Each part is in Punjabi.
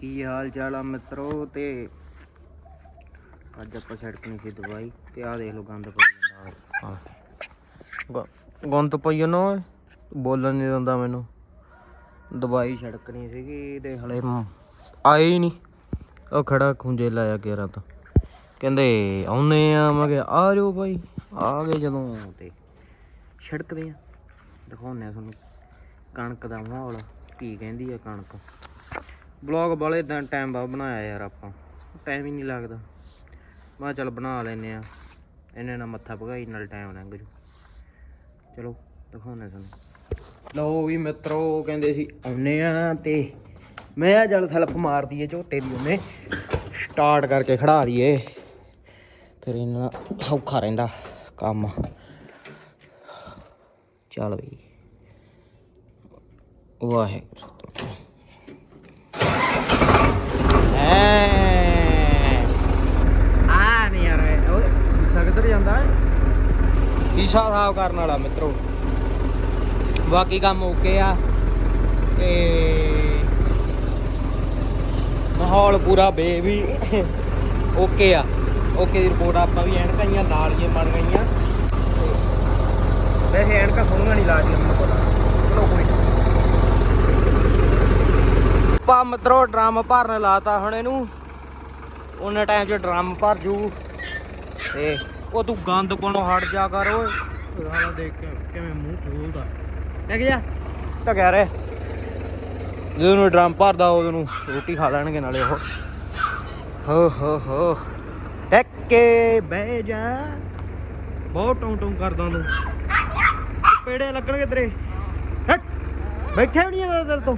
ਕੀ ਹਾਲ ਚਾਲ ਆ ਮਿੱਤਰੋ ਤੇ ਅੱਜ ਆਪਾਂ ਛੜਕਣੀ ਸੀ ਦਵਾਈ ਤੇ ਆ ਦੇਖ ਲਓ ਗੰਦ ਪਈ ਜਾਂਦਾ ਹਾਂ। ਗੰਦ ਪਈ ਜਾਂਦਾ ਬੋਲਣ ਨਹੀਂ ਦਿੰਦਾ ਮੈਨੂੰ। ਦਵਾਈ ਛੜਕਣੀ ਸੀਗੀ ਤੇ ਹਲੇ ਆਏ ਹੀ ਨਹੀਂ। ਉਹ ਖੜਾ ਖੁੰਝੇ ਲਾਇਆ ਕੇਰਾ ਤਾਂ। ਕਹਿੰਦੇ ਆਉਨੇ ਆ ਮੈਂ ਕਿਹਾ ਆ ਜਾਓ ਭਾਈ। ਆ ਗਏ ਜਦੋਂ। ਤੇ ਛੜਕਦੇ ਆ ਦਿਖਾਉਂਦੇ ਆ ਤੁਹਾਨੂੰ। ਕਣਕ ਦਾ ਮਾਹੌਲ ਕੀ ਕਹਿੰਦੀ ਆ ਕਣਕ? ਬਲੌਗ ਵਾਲੇ ਤਾਂ ਟਾਈਮ ਬਾਅਦ ਬਣਾਇਆ ਯਾਰ ਆਪਾਂ। ਟਾਈਮ ਹੀ ਨਹੀਂ ਲੱਗਦਾ। ਮੈਂ ਚੱਲ ਬਣਾ ਲੈਨੇ ਆ ਇਹਨੇ ਨਾਲ ਮੱਥਾ ਭਗਾਈ, ਨਾਲ ਟਾਈਮ ਲੰਘ ਜੂ। ਚਲੋ, ਦਿਖਾਉਂਦੇ ਤੁਹਾਨੂੰ। ਲਓ ਵੀ ਮਿੱਤਰੋ, ਕਹਿੰਦੇ ਸੀ ਆਉਨੇ ਆ ਤੇ ਮੈਂ ਆ ਜਲ ਸੈਲਫ ਮਾਰ ਦਈਏ ਝੋਟੇ ਦੀ ਉਹਨੇ। ਸਟਾਰਟ ਕਰਕੇ ਖੜਾ ਦਈਏ। ਫਿਰ ਇਹਨਾਂ ਸੌਖਾ ਰਹਿੰਦਾ ਕੰਮ। ਚੱਲ ਬਈ। ਵਾਹਿਗੁਰੂ। ਆ ਨਹੀਂ ਯਾਰ ਉਹ ਸਕਦਰ ਜਾਂਦਾ ਹੈ ਸ਼ੀਸ਼ਾ ਸਾਫ਼ ਕਰਨ ਵਾਲਾ ਮਿੱਤਰੋ। ਬਾਕੀ ਕੰਮ ਓਕੇ ਆ ਤੇ ਮਾਹੌਲ ਪੂਰਾ ਬੇਬੀ ਓਕੇ ਆ। ਓਕੇ ਦੀ ਰਿਪੋਰਟ ਆਪਾਂ ਵੀ ਐਨਕਾਂ ਜੀਆਂ ਨਾਲ ਹੀ ਬਣ ਗਈਆਂ। ਵੈਸੇ ਐਨਕਾਂ ਸੋਹਣੀਆਂ ਨਹੀਂ ਲਾਦੀਆਂ ਮੈਨੂੰ ਪਤਾ ਚਲੋ ਕੋਈ ਆਪਾਂ ਮਿੱਤਰੋ ਡਰਮ ਭਰਨ ਲਾਤਾ ਹੁਣ ਇਹਨੂੰ। ਉਹਨਾਂ ਟਾਈਮ 'ਚ ਡਰਮ ਭਰ ਜੂ। ਤੇ ਉਹ ਤੂੰ ਗੰਦ ਕੋਲੋਂ ਹਟ ਜਾ ਕਰ ਓਏ। ਸਾਲਾ ਦੇਖ ਕੇ ਕਿਵੇਂ ਮੂੰਹ ਖੋਲਦਾ। ਦੇਖ ਜਾ। ਤਾਂ ਕਹਿ ਰਿਹਾ। ਜਦੋਂ ਨੂੰ ਡਰਮ ਭਰਦਾ ਉਦੋਂ ਨੂੰ ਰੋਟੀ ਖਾ ਲੈਣਗੇ ਨਾਲੇ ਉਹ। ਹੋ ਹੋ ਹੋ। ਟੱਕੇ ਬਹਿ ਜਾ। ਬਹੁਤ ਟੌਂ ਟੌਂ ਕਰਦਾ ਤੂੰ। ਪੇੜੇ ਲੱਗਣਗੇ ਤੇਰੇ। ਹਟ। ਬੈਠਿਆ ਵੀ ਨਹੀਂ ਤੇਰੇ ਤੋਂ।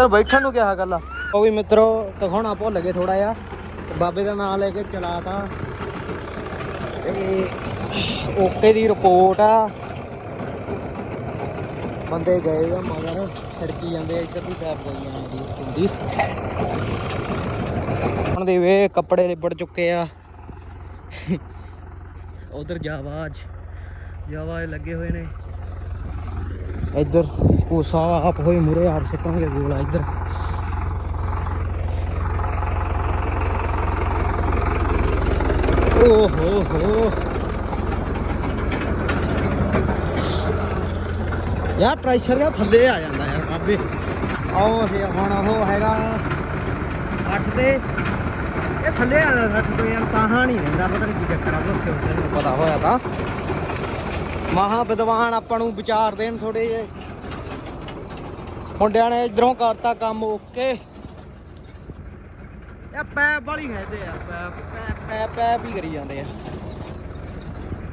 ਤੈਨੂੰ ਬੈਠਣ ਨੂੰ ਕਿਹਾ ਗੱਲ ਆ ਉਹ ਵੀ ਮਿੱਤਰੋ ਦਿਖਾਉਣਾ ਭੁੱਲ ਗਏ ਥੋੜਾ ਜਿਹਾ। ਬਾਬੇ ਦਾ ਨਾਮ ਲੈ ਕੇ ਚਲਾਤਾ ਤੇ। ਓਕੇ ਦੀ ਰਿਪੋਰਟ ਆ। ਬੰਦੇ ਗਏ ਆ ਮਗਰ ਛੜਕੀ ਜਾਂਦੇ ਆ, ਇੱਧਰ ਦੀ ਪੈਪ ਗਈ ਜਾਂਦੀ ਹੁੰਦੀ ਹੁਣ ਦੇ ਵੇ ਕੱਪੜੇ ਲਿਬੜ ਚੁੱਕੇ ਆ। ਉਧਰ ਜਾਵਾਜ ਜਾਵਾਜ ਲੱਗੇ ਹੋਏ ਨੇ। ਇੱਧਰ ਉਹ ਸਾਵਾ ਆਪ ਹੋਏ ਮੁਰੇ ਆਪ ਸਿੱਟਾਂਗੇ ਗੋਲਾ ਇੱਧਰ। ਓ ਹੋ ਹੋ। ਯਾਰ ਪ੍ਰੈਸ਼ਰ ਦਾ ਥੱਲੇ ਆ ਜਾਂਦਾ ਯਾਰ ਬਾਬੇ। ਆਓ ਇਹ ਹੁਣ ਉਹ ਹੈਗਾ 8 ਤੇ। ਇਹ ਥੱਲੇ ਆ ਜਾਂਦਾ 60 ਤੋਂ ਯਾਰ ਤਾਹਾਂ ਨਹੀਂ ਰਹਿੰਦਾ, ਪਤਾ ਨਹੀਂ ਕੀ ਚੱਕਰ ਆ, ਉੱਥੇ ਪਤਾ ਹੋਇਆ ਤਾਂ। ਮਹਾ ਵਿਦਵਾਨ ਆਪਾਂ ਨੂੰ ਵਿਚਾਰ ਦੇਣ ਥੋੜੇ ਜਿਹੇ। ਮੁੰਡਿਆਂ ਨੇ ਇਧਰੋਂ ਕਰਤਾ ਕੰਮ, ਓਕੇ। ਇਹ ਪੈਪ ਵਾਲੀ ਖੈਦੇ ਆ, ਪੈਪ ਪੈਪ ਪੈਪ ਪੈਪ ਕਰੀ ਜਾਂਦੇ ਆ।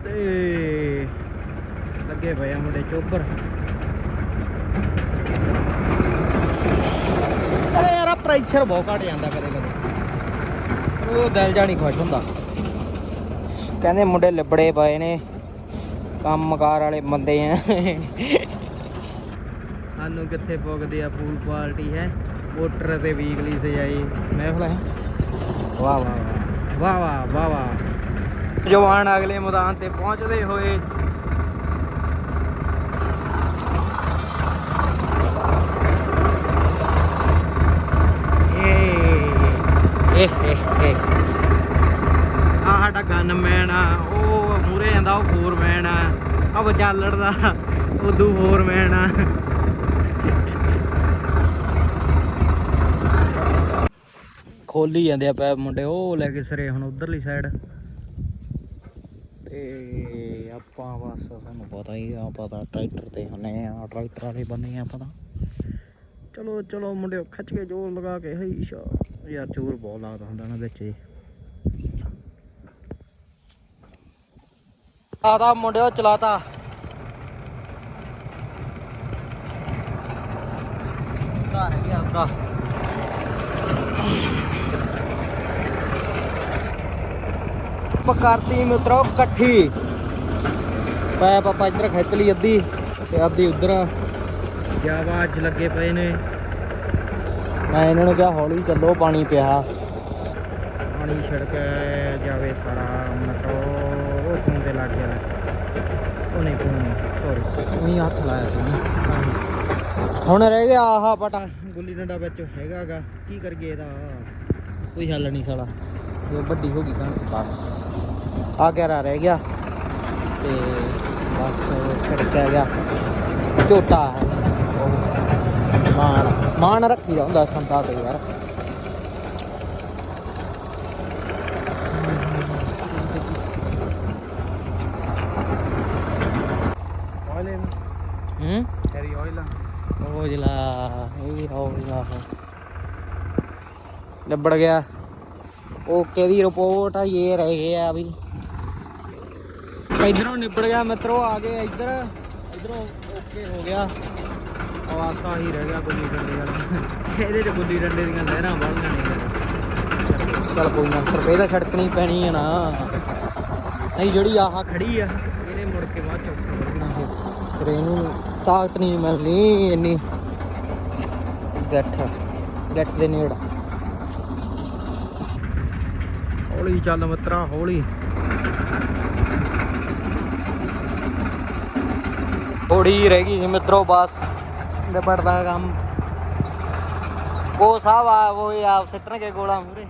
ਤੇ ਲੱਗੇ ਪਏ ਆ ਮੁੰਡੇ ਚੋਬਰ ਅਰੇ ਯਾਰ ਪ੍ਰੈਸ਼ਰ ਬਹੁਤ ਘਟ ਜਾਂਦਾ ਕਦੇ ਕਦੇ। ਉਹ ਦਿਲ ਜਾ ਨਹੀਂ ਖੁਸ਼ ਹੁੰਦਾ। ਕਹਿੰਦੇ ਮੁੰਡੇ ਲਿਬੜੇ ਪਏ ਨੇ। ਕੰਮਕਾਰ ਵਾਲੇ ਬੰਦੇ ਆ। ਸਾਨੂੰ ਕਿੱਥੇ ਪੁੱਗਦੇ ਆ ਪੂਲ ਪਾਰਟੀ ਹੈ? ਮੋਟਰ ਤੇ ਵੀਕਲੀ ਸਜਾਈ। ਮਹਿਫਲ ਹੈ। ਵਾਹ ਵਾਹ ਵਾਹ। ਵਾਹ ਵਾਹ ਵਾਹ ਜਵਾਨ ਅਗਲੇ ਮੈਦਾਨ ਤੇ ਪਹੁੰਚਦੇ ਹੋਏ ਏ ਏ ਏ। ਆ ਸਾਡਾ ਗਨਮੈਨ ਆ ਮੂਰੇ ਜਾਂਦਾ ਉਹ ਫੋਰਮੈਨ ਆ। ਆ ਵਿਚਾਲੜ ਦਾ, ਉਦੋਂ ਫੋਰਮੈਨ ਆ। ਖੋਲੀ ਜਾਂਦੇ ਆ ਪੈ ਮੁੰਡੇ, ਉਹ ਲੈ ਕੇ ਸਰੇ ਹੁਣ ਉਧਰਲੀ ਸਾਈਡ ਤੇ ਆਪਾਂ ਬਸ, ਸਾਨੂੰ ਪਤਾ ਹੀ ਆ ਪਤਾ ਟਰੈਕਟਰ ਤੇ ਹਨੇ ਆ, ਟਰੈਕਟਰ ਵਾਲੇ ਬੰਨੇ ਆ ਪਤਾ ਚਲੋ ਚਲੋ ਮੁੰਡੇ ਖਿੱਚ ਕੇ ਜੋਰ ਲਗਾ ਕੇ, ਹਈ ਸ਼ਾ ਯਾਰ ਜ਼ੋਰ ਬਹੁਤ ਲੱਗਦਾ ਹੁੰਦਾ ਨਾ ਵਿੱਚ। ਆਦਾ ਮੁੰਡਿਓ ਚਲਾਤਾ। ਘਰ ਗਿਆ ਮਿੱਤਰੋ ਇਕੱਠੀ। ਪੈਪ ਆਪਾਂ ਇੱਧਰ ਖਿੱਚ ਲਈ ਅੱਧੀ ਤੇ ਅੱਧੀ ਉਧਰ। ਜਾਵਾਜ ਲੱਗੇ ਪਏ ਨੇ? ਮੈਂ ਇਹਨਾਂ ਨੂੰ ਕਿਹਾ ਹੌਲੀ ਚੱਲੋ ਪਾਣੀ ਪਿਆ। ਪਾਣੀ ਛਿੜਕ ਜਾਵੇ ਸਾਰਾ ਲੱਗ ਗਿਆ ਉਹ ਨਹੀਂ ਉਹੀ ਹੱਥ ਲਾਇਆ ਸੀ ਉਹਨੇ। ਹੁਣ ਰਹਿ ਗਿਆ ਆਹ ਪਟਾ, ਗੁੱਲੀ ਡੰਡਾ ਵਿੱਚ ਹੈਗਾਗਾ ਕੀ ਕਰੀਏ ਇਹਦਾ? ਕੋਈ ਹੱਲ ਨਹੀਂ ਸਾਲਾ। ਜੋ ਵੱਡੀ ਹੋ ਗਈ ਕਣਕ ਬਸ। ਆ ਕਹਿਰਾ ਰਹਿ ਗਿਆ। ਤੇ ਬਸ ਛੜਕਿਆ ਗਿਆ। ਝੋਟਾ। ਹੈ ਉਹ ਮਾਣ ਮਾਣ ਰੱਖੀਦਾ ਹੁੰਦਾ ਸੰਤਾ ਤੇ ਯਾਰ ਆਇਲ ਇਨ ਹੂੰ ਕੈਰੀ ਆਇਲ ਉਹ ਜਲਾ ਇਹ ਹੋ ਲੱਭੜ ਗਿਆ। ਓਕੇ ਦੀ ਰਿਪੋਰਟ ਆ, ਇਹ ਰਹਿ ਗਿਆ ਵੀ। ਇਧਰੋਂ ਨਿਬੜ ਗਿਆ ਮਿੱਤਰੋ, ਆ ਗਏ ਇੱਧਰ। ਇਧਰੋਂ ਓਕੇ ਹੋ ਗਿਆ। ਆਵਾਸਾ ਹੀ ਰਹਿ ਗਿਆ, ਗੁੱਲੀ ਡੰਡੇ ਵਾਲਾ। ਇਹਦੇ ਚ ਗੁੱਲੀ ਡੰਡੇ ਦੀਆਂ ਲਹਿਰਾਂ ਵਾਲੀਆਂ ਨੇ। ਚਲ ਕੋਈ ਨਾ ਸਰਪੇ ਦਾ ਛੜਕਣੀ ਪੈਣੀ ਹੈ ਨਾ। ਨਹੀਂ, ਜਿਹੜੀ ਆਹ ਖੜੀ ਆ, ਇਹਨੇ ਮੁੜ ਕੇ ਬਾਅਦ ਚ ਫਿਰ ਇਹਨੂੰ ਤਾਕਤ ਨਹੀਂ ਮਿਲਣੀ ਇੰਨੀ ਗੱਠ ਗੱਠ ਦੇ ਨੇੜ। ਹੌਲੀ ਚੱਲ ਮਿੱਤਰਾ ਹੌਲੀ। ਥੋੜੀ ਰਹਿ ਗਈ ਸੀ ਮਿੱਤਰੋ ਬਸ ਨਿਬੜਦਾ ਕੰਮ। ਉਹ ਸਾਹਿਬ ਆ ਉਹ ਆਪ ਸਿੱਟਣਗੇ ਗੋਲਾ ਮੂਰੇ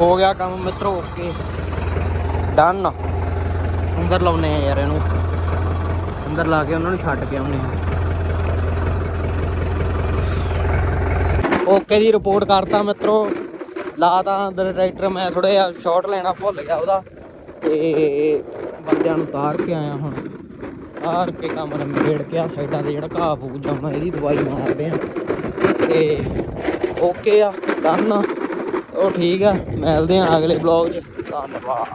ਹੋ ਗਿਆ ਕੰਮ ਮਿੱਤਰੋ, ਓਕੇ। ਡਨ ਅੰਦਰ ਲਾਉਨੇ ਆ ਯਾਰ ਇਹਨੂੰ। ਅੰਦਰ ਲਾ ਕੇ ਉਹਨਾਂ ਨੂੰ ਛੱਡ ਕੇ ਆਉਨੇ ਓਕੇ ਦੀ ਰਿਪੋਰਟ ਕਰਤਾ ਮਿੱਤਰੋ। ਲਾਤਾ ਅੰਦਰ ਟਰੈਕਟਰ ਮੈਂ ਥੋੜਾ ਜਿਹਾ ਸ਼ਾਟ ਲੈਣਾ ਭੁੱਲ ਗਿਆ ਉਹਦਾ। ਤੇ ਬੰਦਿਆਂ ਨੂੰ ਤਾਰ ਕੇ ਆਇਆ ਹੁਣ। ਤਾਰ ਕੇ ਕੰਮ ਨਿਬੇੜ ਕੇ ਆ, ਸਾਈਡਾਂ ਤੇ ਜਿਹੜਾ ਘਾਹ ਫੂਕ ਜਾਣਾ, ਇਹਦੀ ਦਵਾਈ ਮਾਰਦੇ ਆ। ਤੇ ਓਕੇ ਆ ਡਨ ਉਹ ਠੀਕ ਆ ਮਿਲਦੇ ਆ ਅਗਲੇ ਬਲੌਗ 'ਚ। ਧੰਨਵਾਦ।